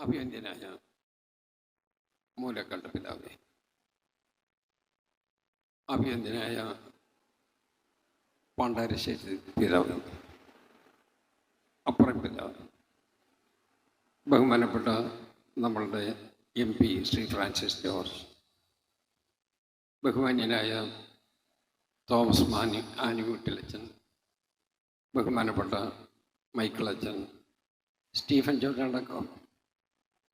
അഭിവന്ദ്യനായ മൂലക്കണ്ട പിതാവേ. അഭ്യഞ്ജനായ പാണ്ഡാരശേഷി പിതാവ്. അപ്പുറം പിതാവ്. ബഹുമാനപ്പെട്ട നമ്മളുടെ M P Shri Francis George. ബഹുമാന്യനായ തോമസ് മാനി ആനുകൂട്ടിലച്ചൻ. ബഹുമാനപ്പെട്ട മൈക്കിൾ അച്ഛൻ സ്റ്റീഫൻ ജോർജടക്കം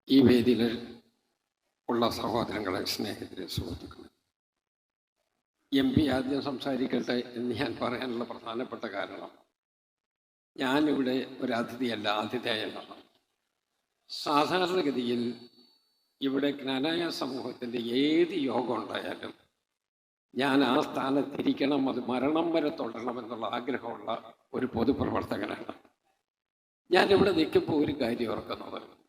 ഈ വേദിയിൽ ഉള്ള സഹോദരങ്ങളെ സ്നേഹത്തിലെ സുഹൃത്തുക്കളെ. എം പി ആദ്യം സംസാരിക്കട്ടെ എന്ന് ഞാൻ പറയാനുള്ള പ്രധാനപ്പെട്ട കാരണം ഞാനിവിടെ ഒരു അതിഥിയല്ല ആതിഥേയനാണ്. സാധാരണഗതിയിൽ ഇവിടെ ജ്ഞാനായ സമൂഹത്തിന്റെ ഏത് യോഗം ഉണ്ടായാലും ഞാൻ ആ സ്ഥാനത്തിരിക്കണം അത് മരണം വരെ തുടരണം തുടരണമെന്നുള്ള ആഗ്രഹമുള്ള ഒരു പൊതുപ്രവർത്തകനാണ്. ഞാനിവിടെ നിൽക്കുമ്പോൾ ഒരു കാര്യം ഓർക്കുന്നത്.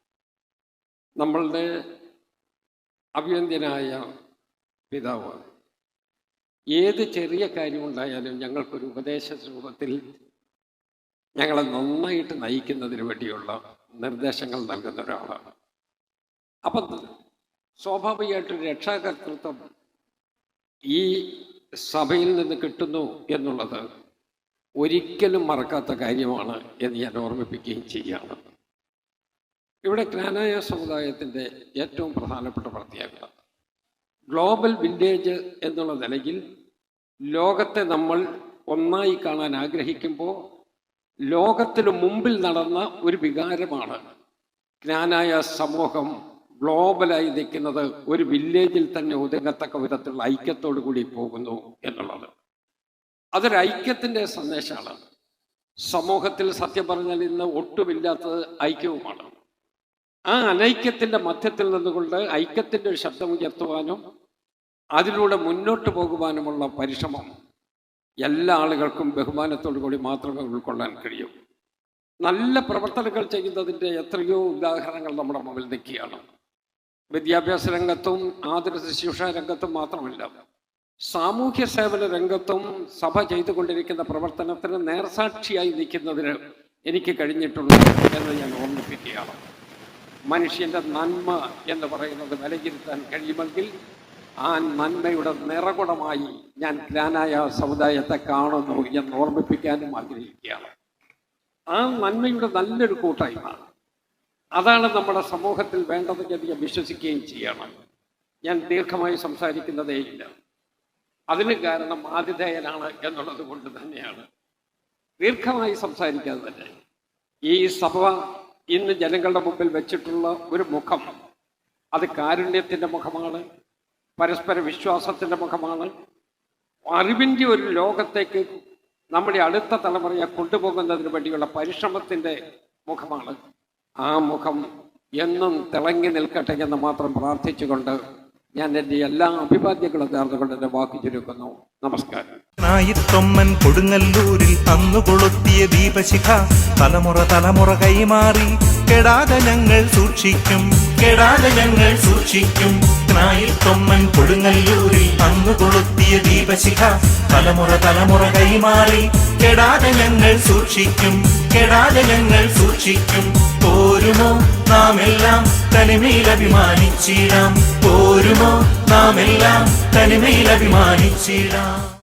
നമ്മളുടെ അഭിവന്ദ്യനായ പിതാവാണ്. ഏത് ചെറിയ കാര്യമുണ്ടായാലും ഞങ്ങൾക്കൊരു ഉപദേശ രൂപത്തിൽ ഞങ്ങളെ നന്നായിട്ട് നയിക്കുന്നതിന് വേണ്ടിയുള്ള നിർദ്ദേശങ്ങൾ നൽകുന്ന ഒരാളാണ്. അപ്പം സ്വാഭാവികമായിട്ടും രക്ഷാകർത്തൃത്വം ഈ സഭയിൽ നിന്ന് കിട്ടുന്നു എന്നുള്ളത് ഒരിക്കലും മറക്കാത്ത കാര്യമാണ് എന്ന് ഞാൻ ഓർമ്മിപ്പിക്കുകയും ചെയ്യുകയാണ്. ഇവിടെ ജ്ഞാനായ സമുദായത്തിന്റെ ഏറ്റവും പ്രധാനപ്പെട്ട പ്രത്യേകത. ഗ്ലോബൽ വില്ലേജ് എന്നുള്ള നിലയിൽ ലോകത്തെ നമ്മൾ ഒന്നായി കാണാൻ ആഗ്രഹിക്കുമ്പോൾ ലോകത്തിന് മുമ്പിൽ നടന്ന ഒരു വികാരമാണ് ജ്ഞാനായ സമൂഹം ഗ്ലോബലായി നിൽക്കുന്നത് ഒരു വില്ലേജിൽ തന്നെ ഒതുങ്ങത്തക്ക വിധത്തിലുള്ള ഐക്യത്തോടു കൂടി പോകുന്നു എന്നുള്ളത്. അതൊരു ഐക്യത്തിന്റെ സന്ദേശമാണ്. സമൂഹത്തിൽ സത്യം പറഞ്ഞാൽ ഇന്ന് ഒട്ടുമില്ലാത്തത് ഐക്യവുമാണ്. ആ അനൈക്യത്തിന്റെ മധ്യത്തിൽ നിന്നുകൊണ്ട് ഐക്യത്തിന്റെ ഒരു ശബ്ദം ഉയർത്തുവാനും അതിലൂടെ മുന്നോട്ട് പോകുവാനുമുള്ള പരിശ്രമം എല്ലാ ആളുകൾക്കും ബഹുമാനത്തോടു കൂടി മാത്രമേ ഉൾക്കൊള്ളാൻ കഴിയൂ. നല്ല പ്രവർത്തനങ്ങൾ ചെയ്യുന്നതിന്റെ എത്രയോ ഉദാഹരണങ്ങൾ നമ്മുടെ മുമ്പിൽ നിൽക്കുകയാണ്. വിദ്യാഭ്യാസ രംഗത്തും ആതുര ശുശ്രൂഷ രംഗത്തും മാത്രമല്ല സാമൂഹ്യ സേവന രംഗത്തും സഭ ചെയ്തുകൊണ്ടിരിക്കുന്ന പ്രവർത്തനത്തിന് നേർസാക്ഷിയായി നിൽക്കുന്നതിന് എനിക്ക് കഴിഞ്ഞിട്ടുണ്ട് എന്ന് ഞാൻ ഓർമ്മിപ്പിക്കുകയാണ്. മനുഷ്യന്റെ നന്മ എന്ന് പറയുന്നത് വിലയിരുത്താൻ കഴിയുമെങ്കിൽ ആ നന്മയുടെ നിറകുടമായി ഞാൻ ഗ്രാനായ സമുദായത്തെ കാണുന്നു എന്ന് ഓർമ്മിപ്പിക്കാനും ആഗ്രഹിക്കുകയാണ്. ആ നന്മയുടെ നല്ലൊരു കൂട്ടായ്മ. അതാണ് നമ്മുടെ സമൂഹത്തിൽ വേണ്ടതെന്ന് ഞാൻ വിശ്വസിക്കുകയും ചെയ്യണം. ഞാൻ ദീർഘമായി സംസാരിക്കുന്നതേയില്ല അതിന് കാരണം ആതിഥേയനാണ് എന്നുള്ളത് കൊണ്ട് തന്നെയാണ്. ദീർഘമായി സംസാരിക്കാതെ തന്നെ ഈ സഭ ഇന്ന് ജനങ്ങളുടെ മുമ്പിൽ വെച്ചിട്ടുള്ള ഒരു മുഖം അത് കാരുണ്യത്തിന്റെ മുഖമാണ് പരസ്പര വിശ്വാസത്തിന്റെ മുഖമാണ്. അറിവിന്റെ ഒരു ലോകത്തേക്ക് നമ്മുടെ അടുത്ത തലമുറയെ കൊണ്ടുപോകുന്നതിന് വേണ്ടിയുള്ള പരിശ്രമത്തിന്റെ മുഖമാണ്. ആ മുഖം എന്നും തിളങ്ങി നിൽക്കട്ടെ എന്ന് മാത്രം പ്രാർത്ഥിച്ചുകൊണ്ട് ഞാൻ എന്റെ എല്ലാ അഭിവാദ്യങ്ങളും നേർന്നുകൊണ്ട് എന്റെ വാക്ക് ചുരുക്കുന്നു. നമസ്കാരം. നായിത്തൊമ്മൻ കൊടുങ്ങല്ലൂരിൽ അന്നു കൊളുത്തിയ ദീപശിഖ. തലമുറ തലമുറ കൈമാറി. കെടാതെ ഞങ്ങൾ സൂക്ഷിക്കും. കെടാതെ ഞങ്ങൾ സൂക്ഷിക്കും. നായിത്തൊമ്മൻ കൊടുങ്ങല്ലൂരിൽ അന്നു കൊളുത്തിയ ദീപശിഖ. തലമുറ തലമുറ കൈമാറി. കെടാതെ ഞങ്ങൾ സൂക്ഷിക്കും. കെടാതെ ഞങ്ങൾ സൂക്ഷിക്കും. പോരുമോ നാം എല്ലാം തനിമയിൽ അഭിമാനിച്ചിടാം. പോരുമോ നാം എല്ലാം തനിമയിൽ അഭിമാനിച്ചിടാം.